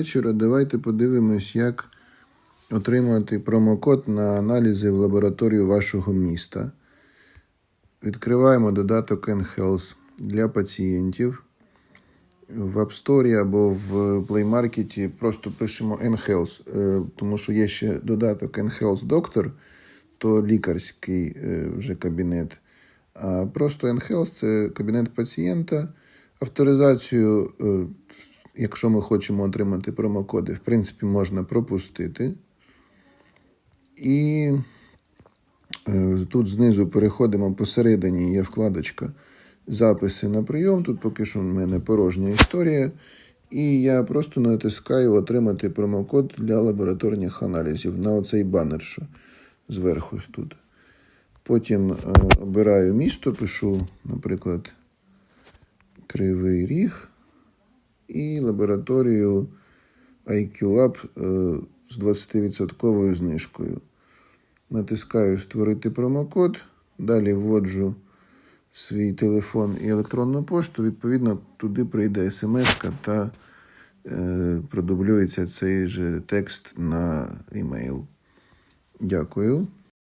вечора. Давайте подивимось, як отримати промокод на аналізи в лабораторію вашого міста. Відкриваємо додаток nHealth для пацієнтів. В App Store або в Play Market просто пишемо nHealth, е, тому що є ще додаток nHealth Doctor, то лікарський е, вже кабінет. А просто nHealth – це кабінет пацієнта. Авторизацію, е, якщо ми хочемо отримати промокоди, в принципі, можна пропустити. І е, тут знизу переходимо посередині, є вкладочка записи на прийом. Тут поки що в мене порожня історія. І я просто натискаю отримати промокод для лабораторних аналізів на оцей банер, що зверху тут. Потім е, обираю місто, пишу, наприклад, Кривий Ріг і лабораторію IQ Lab е, з 20% знижкою. Натискаю Створити промокод. Далі вводжу свій телефон і електронну пошту. Відповідно, туди прийде смс та е, продублюється цей же текст на емейл. Дякую.